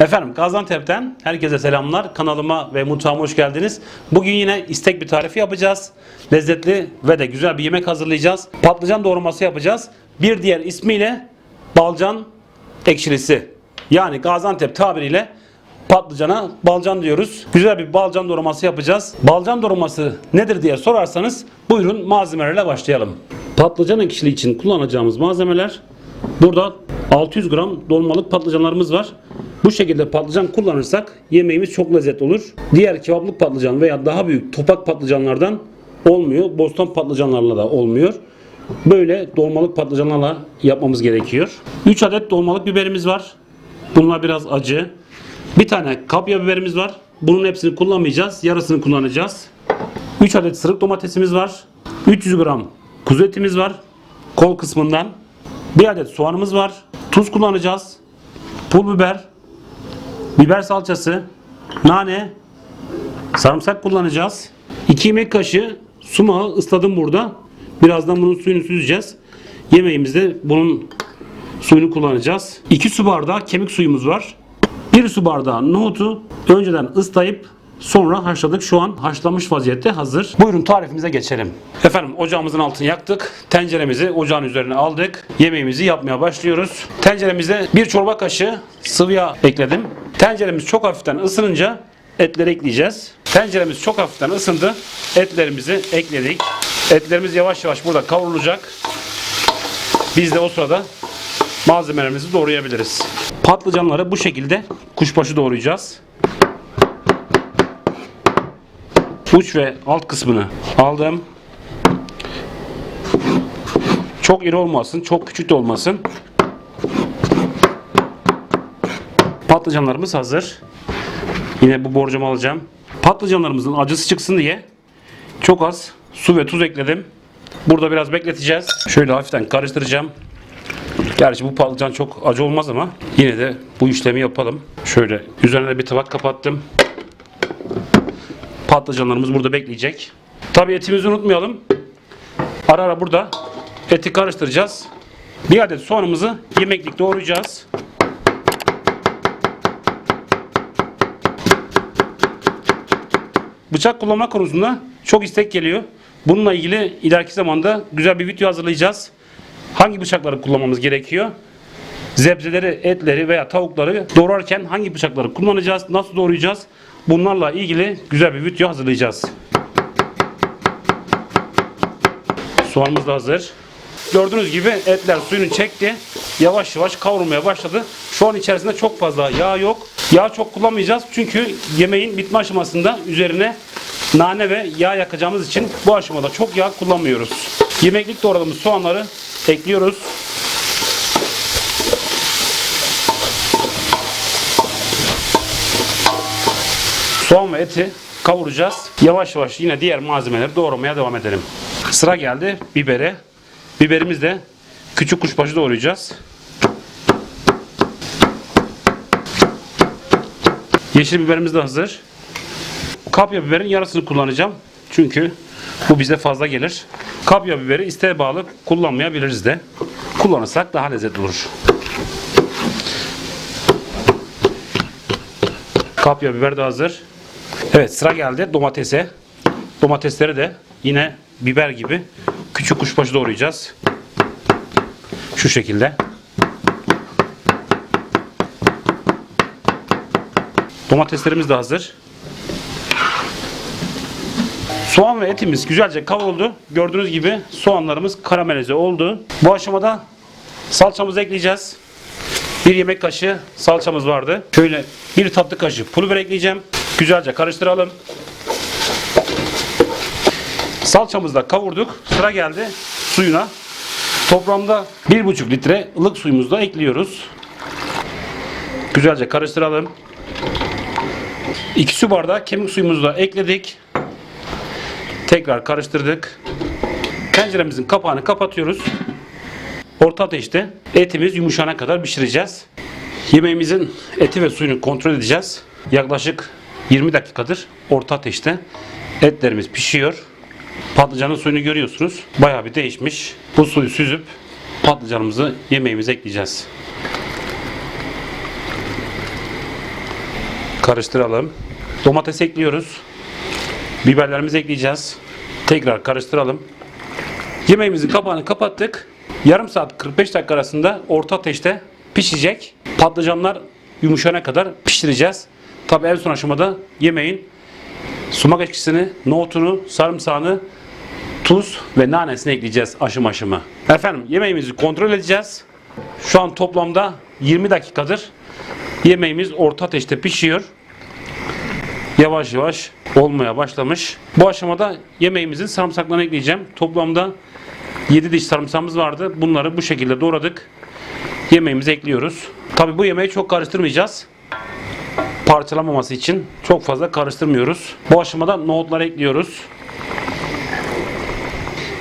Efendim Gaziantep'ten herkese selamlar. Kanalıma ve mutfağıma hoş geldiniz. Bugün yine istek bir tarifi yapacağız. Lezzetli ve de güzel bir yemek hazırlayacağız. Patlıcan doğraması yapacağız. Bir diğer ismiyle balcan ekşilisi. Yani Gaziantep tabiriyle patlıcana balcan diyoruz. Güzel bir balcan doğraması yapacağız. Balcan doğraması nedir diye sorarsanız buyurun malzemelerle başlayalım. Patlıcan ekşili için kullanacağımız malzemeler burada 600 gram dolmalık patlıcanlarımız var. Bu şekilde patlıcan kullanırsak yemeğimiz çok lezzetli olur. Diğer kebaplık patlıcan veya daha büyük topak patlıcanlardan olmuyor. Bostan patlıcanlarla da olmuyor. Böyle dolmalık patlıcanlarla yapmamız gerekiyor. 3 adet dolmalık biberimiz var. Bunlar biraz acı. Bir tane kapya biberimiz var. Bunun hepsini kullanmayacağız. Yarısını kullanacağız. 3 adet sırık domatesimiz var. 300 gram kuzu etimiz var. Kol kısmından. 1 adet soğanımız var. Tuz kullanacağız. Pul biber. Biber salçası. Nane. Sarımsak kullanacağız. 2 yemek kaşığı sumağı ısladım burada. Birazdan bunun suyunu süzeceğiz. Yemeğimizde bunun suyunu kullanacağız. 2 su bardağı kemik suyumuz var. 1 su bardağı nohutu önceden ıslayıp sonra haşladık. Şu an haşlanmış vaziyette hazır. Buyurun tarifimize geçelim. Efendim ocağımızın altını yaktık. Tenceremizi ocağın üzerine aldık. Yemeğimizi yapmaya başlıyoruz. Tenceremize 1 çorba kaşığı sıvı yağ ekledim. Tenceremiz çok hafiften ısınınca etleri ekleyeceğiz. Tenceremiz çok hafiften ısındı. Etlerimizi ekledik. Etlerimiz yavaş yavaş burada kavrulacak. Biz de o sırada malzemelerimizi doğrayabiliriz. Patlıcanları bu şekilde kuşbaşı doğrayacağız. Uç ve alt kısmını aldım. Çok iri olmasın, çok küçük de olmasın. Patlıcanlarımız hazır. Yine bu borcamı alacağım. Patlıcanlarımızın acısı çıksın diye çok az su ve tuz ekledim. Burada biraz bekleteceğiz. Şöyle hafiften karıştıracağım. Gerçi bu patlıcan çok acı olmaz ama yine de bu işlemi yapalım. Şöyle üzerine bir tabak kapattım. Patlıcanlarımız burada bekleyecek. Tabii etimizi unutmayalım. Ara ara burada eti karıştıracağız. Bir adet soğanımızı yemeklik doğrayacağız. Bıçak kullanma konusunda çok istek geliyor. Bununla ilgili ileriki zamanda güzel bir video hazırlayacağız. Hangi bıçakları kullanmamız gerekiyor? Zebzeleri, etleri veya tavukları doğrarken hangi bıçakları kullanacağız? Nasıl doğrayacağız? Bunlarla ilgili güzel bir video hazırlayacağız. Soğanımız da hazır. Gördüğünüz gibi etler suyunu çekti. Yavaş yavaş kavrulmaya başladı. Şu an içerisinde çok fazla yağ yok. Yağ çok kullanmayacağız çünkü yemeğin bitme aşamasında üzerine nane ve yağ yakacağımız için bu aşamada çok yağ kullanmıyoruz. Yemeklik doğradığımız soğanları ekliyoruz. Soğan ve eti kavuracağız. Yavaş yavaş yine diğer malzemeleri doğramaya devam edelim. Sıra geldi bibere. Biberimiz de küçük kuşbaşı doğrayacağız. Yeşil biberimiz de hazır. Kapya biberin yarısını kullanacağım. Çünkü bu bize fazla gelir. Kapya biberi isteğe bağlı kullanmayabiliriz de. Kullanırsak daha lezzetli olur. Kapya biber de hazır. Evet sıra geldi domatese. Domatesleri de yine biber gibi küçük kuşbaşı doğrayacağız. Şu şekilde. Domateslerimiz de hazır. Soğan ve etimiz güzelce kavruldu. Gördüğünüz gibi soğanlarımız karamelize oldu. Bu aşamada salçamızı ekleyeceğiz. Bir yemek kaşığı salçamız vardı. Şöyle bir tatlı kaşığı pul biber ekleyeceğim. Güzelce karıştıralım. Salçamızı da kavurduk. Sıra geldi suyuna. Toplamda 1,5 litre ılık suyumuzu da ekliyoruz. Güzelce karıştıralım. 2 su bardağı kemik suyumuzu da ekledik. Tekrar karıştırdık. Tenceremizin kapağını kapatıyoruz. Orta ateşte etimiz yumuşana kadar pişireceğiz. Yemeğimizin eti ve suyunu kontrol edeceğiz. Yaklaşık 20 dakikadır orta ateşte etlerimiz pişiyor. Patlıcanın suyunu görüyorsunuz. Bayağı bir değişmiş. Bu suyu süzüp patlıcanımızı yemeğimize ekleyeceğiz. Karıştıralım. Domates ekliyoruz. Biberlerimizi ekleyeceğiz. Tekrar karıştıralım. Yemeğimizin kapağını kapattık. Yarım saat 45 dakika arasında orta ateşte pişecek. Patlıcanlar yumuşana kadar pişireceğiz. Tabi en son aşamada yemeğin sumak eşkisini, nohutunu, sarımsağını, tuz ve nanesini ekleyeceğiz aşım aşımı. Efendim yemeğimizi kontrol edeceğiz. Şu an toplamda 20 dakikadır yemeğimiz orta ateşte pişiyor. Yavaş yavaş olmaya başlamış. Bu aşamada yemeğimizin sarımsaklarını ekleyeceğim. Toplamda 7 diş sarımsağımız vardı. Bunları bu şekilde doğradık. Yemeğimizi ekliyoruz. Tabi bu yemeği çok karıştırmayacağız. Parçalamaması için çok fazla karıştırmıyoruz. Bu aşamada nohutları ekliyoruz.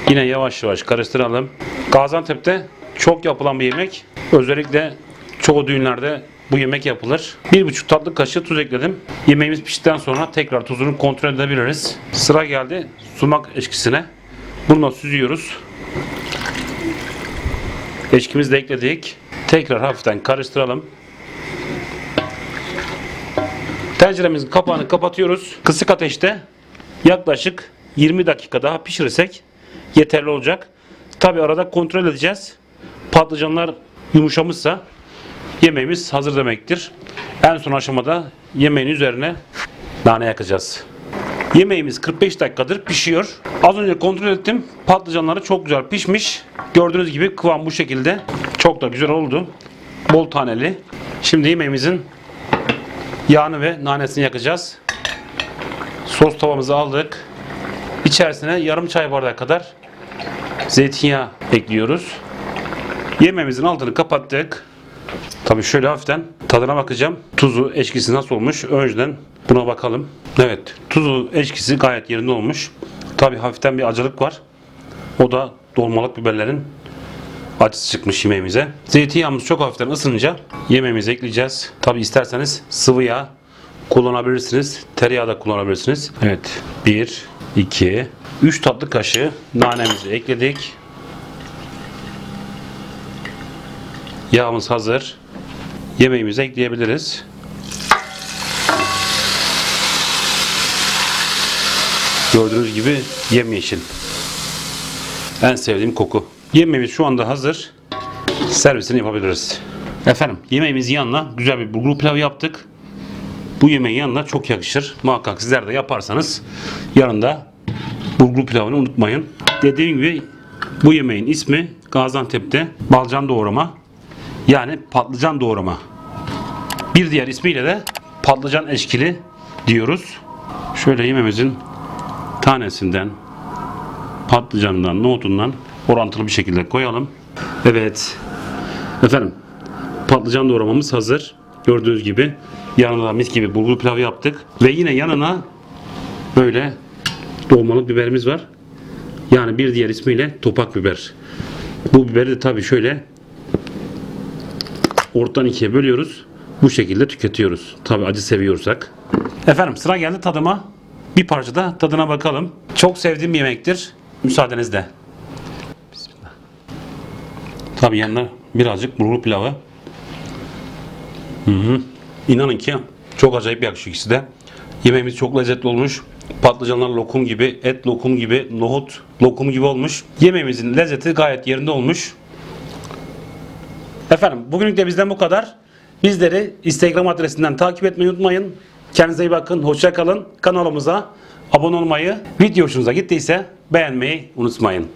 Yine yavaş yavaş karıştıralım. Gaziantep'te çok yapılan bir yemek. Özellikle çoğu düğünlerde bu yemek yapılır. Bir buçuk tatlı kaşığı tuz ekledim. Yemeğimiz piştikten sonra tekrar tuzunu kontrol edebiliriz. Sıra geldi sumak eşkisine. Bunu da süzüyoruz. Eşkimizi de ekledik. Tekrar hafiften karıştıralım. Tenceremizin kapağını kapatıyoruz. Kısık ateşte yaklaşık 20 dakika daha pişirirsek yeterli olacak. Tabi arada kontrol edeceğiz. Patlıcanlar yumuşamışsa yemeğimiz hazır demektir. En son aşamada yemeğin üzerine nane yakacağız. Yemeğimiz 45 dakikadır pişiyor. Az önce kontrol ettim. Patlıcanları çok güzel pişmiş. Gördüğünüz gibi kıvam bu şekilde. Çok da güzel oldu. Bol taneli. Şimdi yemeğimizin yağını ve nanesini yakacağız. Sos tavamızı aldık. İçerisine yarım çay bardağı kadar zeytinyağı ekliyoruz. Yemeğimizin altını kapattık. Tabii şöyle hafiften tadına bakacağım. Tuzu, eşkisi nasıl olmuş? Önceden buna bakalım. Evet, tuzu, eşkisi gayet yerinde olmuş. Tabii hafiften bir acılık var. O da dolmalık biberlerin acısı çıkmış yemeğimize. Zeytinyağımız çok hafiften ısınınca yemeğimizi ekleyeceğiz. Tabii isterseniz sıvı yağ kullanabilirsiniz. Tereyağı da kullanabilirsiniz. Evet, 1, 2, 3 tatlı kaşığı nanemizi ekledik. Yağımız hazır. Yemeğimizi ekleyebiliriz. Gördüğünüz gibi yemyeşil. En sevdiğim koku. Yemeğimiz şu anda hazır. Servisini yapabiliriz. Efendim yemeğimizin yanına güzel bir bulgur pilavı yaptık. Bu yemeğin yanına çok yakışır. Muhakkak sizler de yaparsanız yanında bulgur pilavını unutmayın. Dediğim gibi bu yemeğin ismi Gaziantep'te balcan doğrama yani patlıcan doğrama. Bir diğer ismiyle de patlıcan eşkili diyoruz. Şöyle yemeğimizin tanesinden patlıcanından, nohutundan orantılı bir şekilde koyalım. Evet. Efendim patlıcan doğramamız hazır. Gördüğünüz gibi yanına mis gibi bulgur pilavı yaptık. Ve yine yanına böyle dolmalık biberimiz var. Yani bir diğer ismiyle topak biber. Bu biberi de tabii şöyle ortadan ikiye bölüyoruz. Bu şekilde tüketiyoruz. Tabii acı seviyorsak. Efendim sıra geldi tadıma. Bir parça da tadına bakalım. Çok sevdiğim bir yemektir. Müsaadenizle. Bismillah. Tabii yanına birazcık bulgur pilavı. Hı hı. İnanın ki çok acayip yakışıyor ikisi de. Yemeğimiz çok lezzetli olmuş. Patlıcanlar lokum gibi, et lokum gibi, nohut lokum gibi olmuş. Yemeğimizin lezzeti gayet yerinde olmuş. Efendim bugünlük de bizden bu kadar. Bizleri Instagram adresinden takip etmeyi unutmayın. Kendinize iyi bakın. Hoşça kalın. Kanalımıza abone olmayı, video hoşunuza gittiyse beğenmeyi unutmayın.